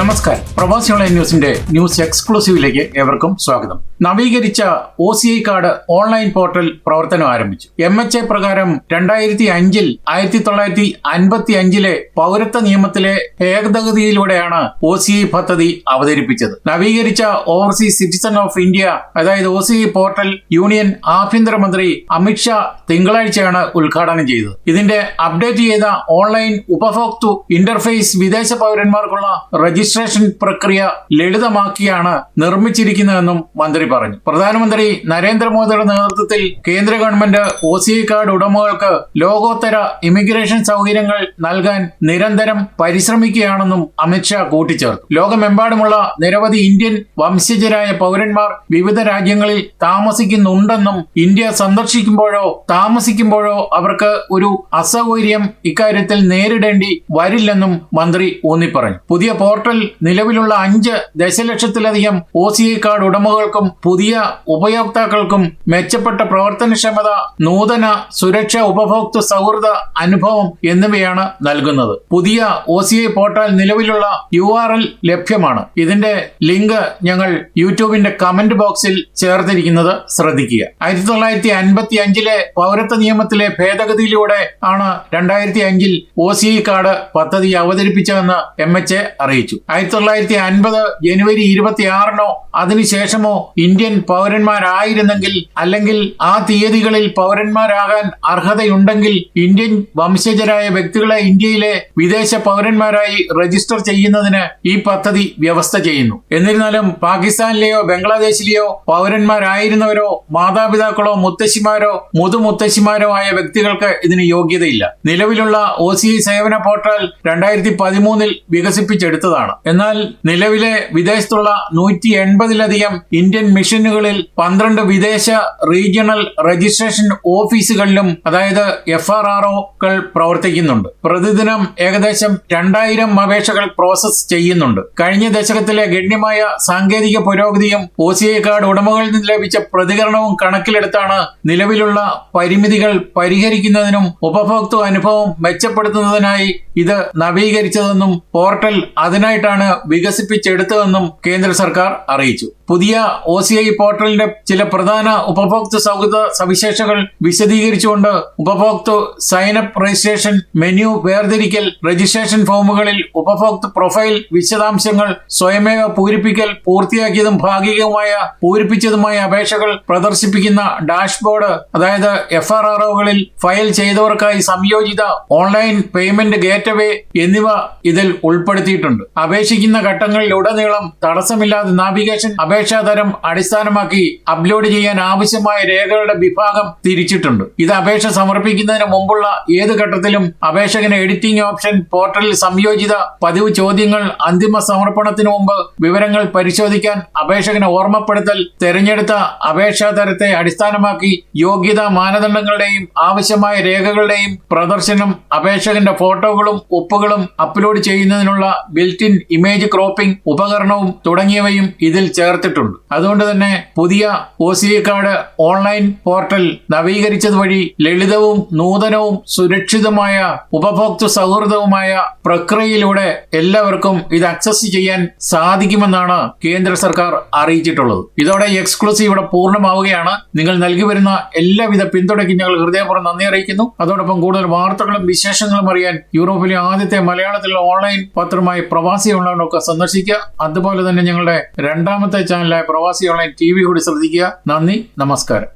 നമസ്കാരം. പ്രവാസി ഓൺലൈൻ ന്യൂസിന്റെ ന്യൂസ് എക്സ്ക്ലൂസീവിലേക്ക് ഏവർക്കും സ്വാഗതം. നവീകരിച്ച O C I card online portal പ്രവർത്തനം ആരംഭിച്ചു. എം എച്ച് എ പ്രകാരം രണ്ടായിരത്തി അഞ്ചിൽ ആയിരത്തി തൊള്ളായിരത്തി അൻപത്തി അഞ്ചിലെ പൗരത്വ നിയമത്തിലെ ഭേദഗതിയിലൂടെയാണ് ഒ സി ഐ പദ്ധതി അവതരിപ്പിച്ചത്. നവീകരിച്ച ഓവർസീസ് സിറ്റിസൺ ഓഫ് ഇന്ത്യ അതായത് O C I portal union ആഭ്യന്തരമന്ത്രി അമിത്ഷാ തിങ്കളാഴ്ചയാണ് ഉദ്ഘാടനം ചെയ്തത്. ഇതിന്റെ അപ്ഡേറ്റ് ചെയ്ത ഓൺലൈൻ ഉപഭോക്തൃ ഇന്റർഫേസ് വിദേശ പൗരന്മാർക്കുള്ള രജിസ്ട്രേഷൻ പ്രക്രിയ ലളിതമാക്കിയാണ് നിർമ്മിച്ചിരിക്കുന്നതെന്നും മന്ത്രി പറഞ്ഞു. പ്രധാനമന്ത്രി നരേന്ദ്രമോദിയുടെ നേതൃത്വത്തിൽ കേന്ദ്ര ഗവൺമെന്റ് ഒ സി കാർഡ് ഉടമകൾക്ക് ലോകോത്തര ഇമിഗ്രേഷൻ സൗകര്യങ്ങൾ നൽകാൻ നിരന്തരം പരിശ്രമിക്കുകയാണെന്നും അമിത്ഷാ കൂട്ടിച്ചേർത്തു. ലോകമെമ്പാടുമുള്ള നിരവധി ഇന്ത്യൻ വംശജരായ പൗരന്മാർ വിവിധ രാജ്യങ്ങളിൽ താമസിക്കുന്നുണ്ടെന്നും ഇന്ത്യ സന്ദർശിക്കുമ്പോഴോ താമസിക്കുമ്പോഴോ അവർക്ക് ഒരു അസൗകര്യം ഇക്കാര്യത്തിൽ നേരിടേണ്ടി വരില്ലെന്നും മന്ത്രി ഊന്നിപ്പറഞ്ഞു. പുതിയ പോർട്ടൽ നിലവിലുള്ള അഞ്ച് ദശലക്ഷത്തിലധികം ഒ സി ഐ കാർഡ് ഉടമകൾക്കും പുതിയ ഉപയോക്താക്കൾക്കും മെച്ചപ്പെട്ട പ്രവർത്തനക്ഷമത നൂതന സുരക്ഷ ഉപഭോക്തൃ സൗഹൃദ അനുഭവം എന്നിവയാണ് നൽകുന്നത്. പുതിയ ഒ സി ഐ പോർട്ടൽ നിലവിലുള്ള യു ആർ എൽ ലഭ്യമാണ്. ഇതിന്റെ ലിങ്ക് ഞങ്ങൾ യൂട്യൂബിന്റെ കമന്റ് ബോക്സിൽ ചേർത്തിരിക്കുന്നത് ശ്രദ്ധിക്കുക. ആയിരത്തി തൊള്ളായിരത്തി അൻപത്തി അഞ്ചിലെ പൗരത്വ നിയമത്തിലെ ഭേദഗതിയിലൂടെ ആണ് രണ്ടായിരത്തി അഞ്ചിൽ ഒ സി ഐ കാർഡ് പദ്ധതി അവതരിപ്പിച്ചതെന്ന് എം എച്ച് എ അറിയിച്ചു. ആയിരത്തി തൊള്ളായിരത്തി അൻപത് ജനുവരി ഇരുപത്തി ആറിനോ അതിനുശേഷമോ ഇന്ത്യൻ പൗരന്മാരായിരുന്നെങ്കിൽ അല്ലെങ്കിൽ ആ തീയതികളിൽ പൗരന്മാരാകാൻ അർഹതയുണ്ടെങ്കിൽ ഇന്ത്യൻ വംശജരായ വ്യക്തികളെ ഇന്ത്യയിലെ വിദേശ പൗരന്മാരായി രജിസ്റ്റർ ചെയ്യുന്നതിന് ഈ പദ്ധതി വ്യവസ്ഥ ചെയ്യുന്നു. എന്നിരുന്നാലും പാകിസ്ഥാനിലെയോ ബംഗ്ലാദേശിലെയോ പൗരന്മാരായിരുന്നവരോ മാതാപിതാക്കളോ മുത്തശ്ശിമാരോ മുതുമുത്തശ്ശിമാരോ ആയ വ്യക്തികൾക്ക് ഇതിന് യോഗ്യതയില്ല. നിലവിലുള്ള ഒ സി സേവന പോർട്ടൽ രണ്ടായിരത്തി പതിമൂന്നിൽ വികസിപ്പിച്ചെടുത്തതാണ്. എന്നാൽ നിലവിലെ വിദേശത്തുള്ള നൂറ്റി എൺപതിലധികം ഇന്ത്യൻ മിഷനുകളിൽ പന്ത്രണ്ട് വിദേശ റീജിയണൽ രജിസ്ട്രേഷൻ ഓഫീസുകളിലും അതായത് എഫ് ആർ ആർ ഒകൾ പ്രവർത്തിക്കുന്നുണ്ട്. പ്രതിദിനം ഏകദേശം രണ്ടായിരം അപേക്ഷകൾ പ്രോസസ് ചെയ്യുന്നുണ്ട്. കഴിഞ്ഞ ദശകത്തിലെ ഗണ്യമായ സാങ്കേതിക പുരോഗതിയും ഒ സി ഐ കാർഡ് ഉടമകളിൽ നിന്ന് ലഭിച്ച പ്രതികരണവും കണക്കിലെടുത്താണ് നിലവിലുള്ള പരിമിതികൾ പരിഹരിക്കുന്നതിനും ഉപഭോക്തൃ അനുഭവം മെച്ചപ്പെടുത്തുന്നതിനായി ഇത് നവീകരിച്ചതെന്നും പോർട്ടൽ അതിനായിട്ടാണ് വികസിപ്പിച്ചെടുത്തതെന്നും കേന്ദ്ര സർക്കാർ അറിയിച്ചു. പുതിയ ഒ സി ഐ പോർട്ടലിന്റെ ചില പ്രധാന ഉപഭോക്തൃ സൗഹൃദ സവിശേഷതകൾ വിശദീകരിച്ചുകൊണ്ട് ഉപഭോക്തൃ സൈനപ്പ് രജിസ്ട്രേഷൻ മെനു വേർതിരിക്കൽ രജിസ്ട്രേഷൻ ഫോമുകളിൽ ഉപഭോക്തൃ പ്രൊഫൈൽ വിശദാംശങ്ങൾ സ്വയമേവ പൂരിപ്പിക്കൽ പൂർത്തിയാക്കിയതും ഭാഗികവുമായ പൂരിപ്പിച്ചതുമായ അപേക്ഷകൾ പ്രദർശിപ്പിക്കുന്ന ഡാഷ്ബോർഡ് അതായത് എഫ് ആർ ആർഒകളിൽ ഫയൽ ചെയ്തവർക്കായി സംയോജിത ഓൺലൈൻ പേയ്മെന്റ് ഗേറ്റ്വേ എന്നിവ ഇതിൽ ഉൾപ്പെടുത്തിയിട്ടുണ്ട്. അപേക്ഷിക്കുന്ന ഘട്ടങ്ങളിലുടനീളം തടസ്സമില്ലാതെ നാവിഗേഷൻ അപേക്ഷാതരം അടിസ്ഥാനമാക്കി അപ്ലോഡ് ചെയ്യാൻ ആവശ്യമായ രേഖകളുടെ വിഭാഗം തിരിച്ചിട്ടുണ്ട്. ഇത് അപേക്ഷ സമർപ്പിക്കുന്നതിന് മുമ്പുള്ള ഏത് ഘട്ടത്തിലും അപേക്ഷകന് എഡിറ്റിംഗ് ഓപ്ഷൻ പോർട്ടലിൽ സംയോജിത പതിവ് ചോദ്യങ്ങൾ അന്തിമ സമർപ്പണത്തിന് മുമ്പ് വിവരങ്ങൾ പരിശോധിക്കാൻ അപേക്ഷകന് ഓർമ്മപ്പെടുത്തൽ തെരഞ്ഞെടുത്ത അപേക്ഷാ തരത്തെ അടിസ്ഥാനമാക്കി യോഗ്യതാ മാനദണ്ഡങ്ങളുടെയും ആവശ്യമായ രേഖകളുടെയും പ്രദർശനം അപേക്ഷകന്റെ ഫോട്ടോകളും ഒപ്പുകളും അപ്ലോഡ് ചെയ്യുന്നതിനുള്ള ബിൽറ്റിൻ ഇമേജ് ക്രോപ്പിംഗ് ഉപകരണവും തുടങ്ങിയവയും ഇതിൽ ചേർത്തിട്ടുണ്ട്. അതുകൊണ്ട് തന്നെ പുതിയ O C I card online portal നവീകരിച്ചത് വഴി ലളിതവും നൂതനവും സുരക്ഷിതമായ ഉപഭോക്തൃ സൗഹൃദവുമായ പ്രക്രിയയിലൂടെ എല്ലാവർക്കും ഇത് അക്സസ് ചെയ്യാൻ സാധിക്കുമെന്നാണ് കേന്ദ്ര സർക്കാർ അറിയിച്ചിട്ടുള്ളത്. ഇതോടെ എക്സ്ക്ലൂസീവ് ഇവിടെ പൂർണമാവുകയാണ്. നിങ്ങൾ നൽകി വരുന്ന എല്ലാവിധ പിന്തുണയ്ക്കും ഞങ്ങൾ ഹൃദയപൂർവം നന്ദി അറിയിക്കുന്നു. അതോടൊപ്പം കൂടുതൽ വാർത്തകളും വിശേഷങ്ങളും അറിയാൻ യൂറോപ്പിലെ ആദ്യത്തെ മലയാളത്തിലുള്ള ഓൺലൈൻ പത്രമായി പ്രവാസി ഓൺലൈൻ ഒക്കെ സന്ദർശിക്കുക. അതുപോലെ തന്നെ ഞങ്ങളുടെ രണ്ടാമത്തെ ചാനലായ പ്രവാസി ഓൺലൈൻ ടി വി കൂടി ശ്രദ്ധിക്കുക. നന്ദി നമസ്കാരം.